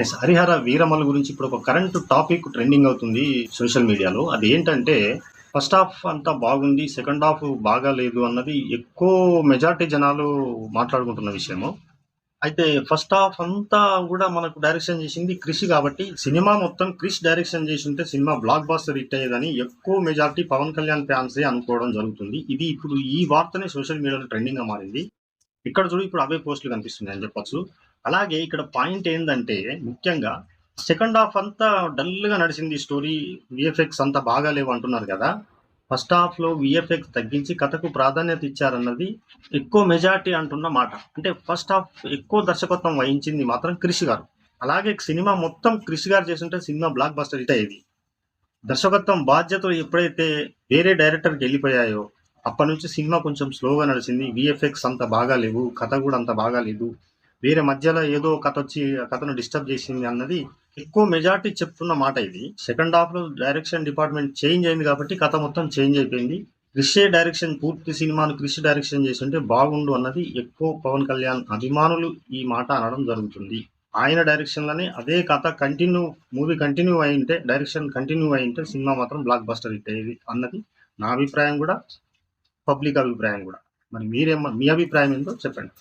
Yes Harihara Veera Mallu గురించి ఇప్పుడు ఒక కరెంట్ టాపిక్ ట్రెండింగ్ అవుతుంది సోషల్ మీడియాలో అది ఏంటంటే ఫస్ట్ హాఫ్ అంతా బాగుంది సెకండ్ హాఫ్ బాగా లేదు అన్నది ఎక్కువ మెజారిటీ జనాలు మాట్లాడుకుంటున్న విషయము. అయితే ఫస్ట్ హాఫ్ అంతా కూడా మనకు డైరెక్షన్ చేసింది క్రిష్ కాబట్టి సినిమా మొత్తం క్రిష్ డైరెక్షన్ చేసి ఉంటే సినిమా బ్లాక్ బాస్టర్ హిట్ అయ్యేదని ఎక్కువ మెజారిటీ పవన్ కళ్యాణ్ ఫ్యాన్సే అనుకోవడం జరుగుతుంది. ఇది ఇప్పుడు ఈ వార్తనే సోషల్ మీడియాలో ట్రెండింగ్గా మారింది. ఇక్కడ చూడు ఇప్పుడు అవే పోస్టులు కనిపిస్తున్నాయి అని చెప్పొచ్చు. అలాగే ఇక్కడ పాయింట్ ఏంటంటే ముఖ్యంగా సెకండ్ హాఫ్ అంతా డల్గా నడిచింది స్టోరీ. విఎఫ్ఎక్స్ అంతా బాగా లేవు అంటున్నారు కదా. ఫస్ట్ హాఫ్లో విఎఫ్ఎక్స్ తగ్గించి కథకు ప్రాధాన్యత ఇచ్చారన్నది ఎక్కువ మెజారిటీ అంటున్న మాట. అంటే ఫస్ట్ హాఫ్ ఎక్కువ దర్శకత్వం వహించింది మాత్రం క్రిష్ గారు. అలాగే సినిమా మొత్తం క్రిష్ గారు చేస్తుంటే సినిమా బ్లాక్ బస్టర్ హిట్ అయ్యేది. దర్శకత్వం బాధ్యతలు ఎప్పుడైతే వేరే డైరెక్టర్కి వెళ్ళిపోయాయో అప్పటి నుంచి సినిమా కొంచెం స్లోగా నడిచింది. విఎఫ్ఎక్స్ అంత బాగా లేవు. కథ కూడా అంత బాగాలేదు వేరే మధ్యలో ఏదో కథ వచ్చి ఆ కథను డిస్టర్బ్ చేసింది అన్నది ఎక్కువ మెజార్టీ చెప్తున్న మాట ఇది. సెకండ్ హాఫ్లో డైరెక్షన్ డిపార్ట్మెంట్ చేంజ్ అయింది కాబట్టి కథ మొత్తం చేంజ్ అయిపోయింది. క్రిషే డైరెక్షన్ పూర్తి సినిమాను క్రిష్ డైరెక్షన్ చేస్తుంటే బాగుండు అన్నది ఎక్కువ పవన్ కళ్యాణ్ అభిమానులు ఈ మాట అనడం జరుగుతుంది. ఆయన డైరెక్షన్లోనే అదే కథ కంటిన్యూ మూవీ కంటిన్యూ అయి ఉంటే డైరెక్షన్ కంటిన్యూ అయి ఉంటే సినిమా మాత్రం బ్లాక్ బస్టర్ హిట్ అయ్యేది అన్నది నా అభిప్రాయం కూడా పబ్లిక్ అభిప్రాయం కూడా. మరి మీరేమో మీ అభిప్రాయం ఏంటో చెప్పండి.